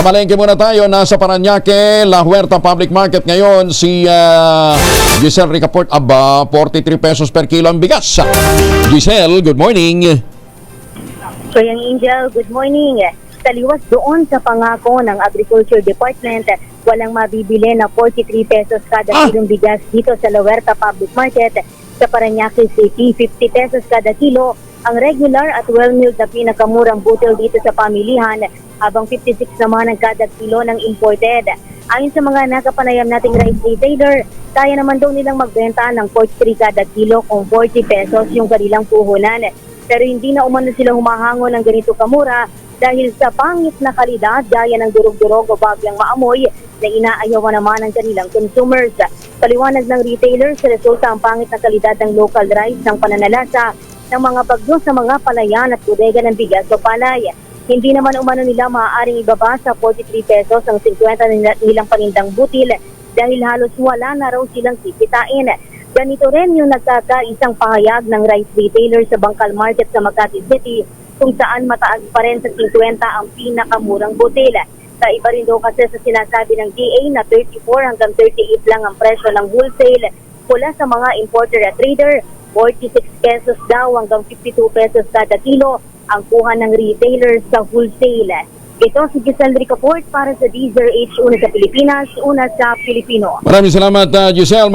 Mamalengke muna tayo. Nasa Paranaque, La Huerta Public Market ngayon. Si ah, Giselle Ricaport, aba, 43 pesos per kilo ang bigas. Giselle, good morning. So yung Angel, good morning. Taliwas doon sa pangako ng Agriculture Department, walang mabibili na 43 pesos kada Ah! kilong bigas dito sa La Huerta Public Market. Sa Parañaque City, 50 pesos kada kilo ang regular at well-milled na pinakamurang butil dito sa pamilihan, habang 56 naman ang kada kilo ng imported. Ayon sa mga nakapanayam nating rice retailer, kaya naman daw nilang magbenta ng 43 kada kilo kung 40 pesos yung kanilang puhunan. Pero hindi na umano sila humahango ng ganito kamura dahil sa pangit na kalidad gaya ng durog-durog o bagyang maamoy na inaayawan naman ng kanilang consumers. Paliwanag ng retailer sa resulta ang pangit na kalidad ng local rice ng pananalasa ng mga bagyo sa mga palayan at bodega ng bigas o palay. Hindi naman umano nila maaaring ibaba sa 43 pesos ang 50 nila- nilang panindang butil dahil halos wala na raw silang kikitain. Ganito rin yung nagkakaisang pahayag ng rice retailer sa Bangkal Market sa Makati City kung saan mataas pa rin sa 50 ang pinakamurang butil. Sa iba rin daw kasi sa sinasabi ng DA na 34 hanggang 38 lang ang presyo ng wholesale mula sa mga importer at trader 46 pesos daw hanggang 52 pesos kada kilo ang kuha ng retailer sa wholesale. Ito si Giselle Ricaport para sa DZRH, una sa Pilipinas, una sa Pilipino. Maraming salamat, ah, Giselle.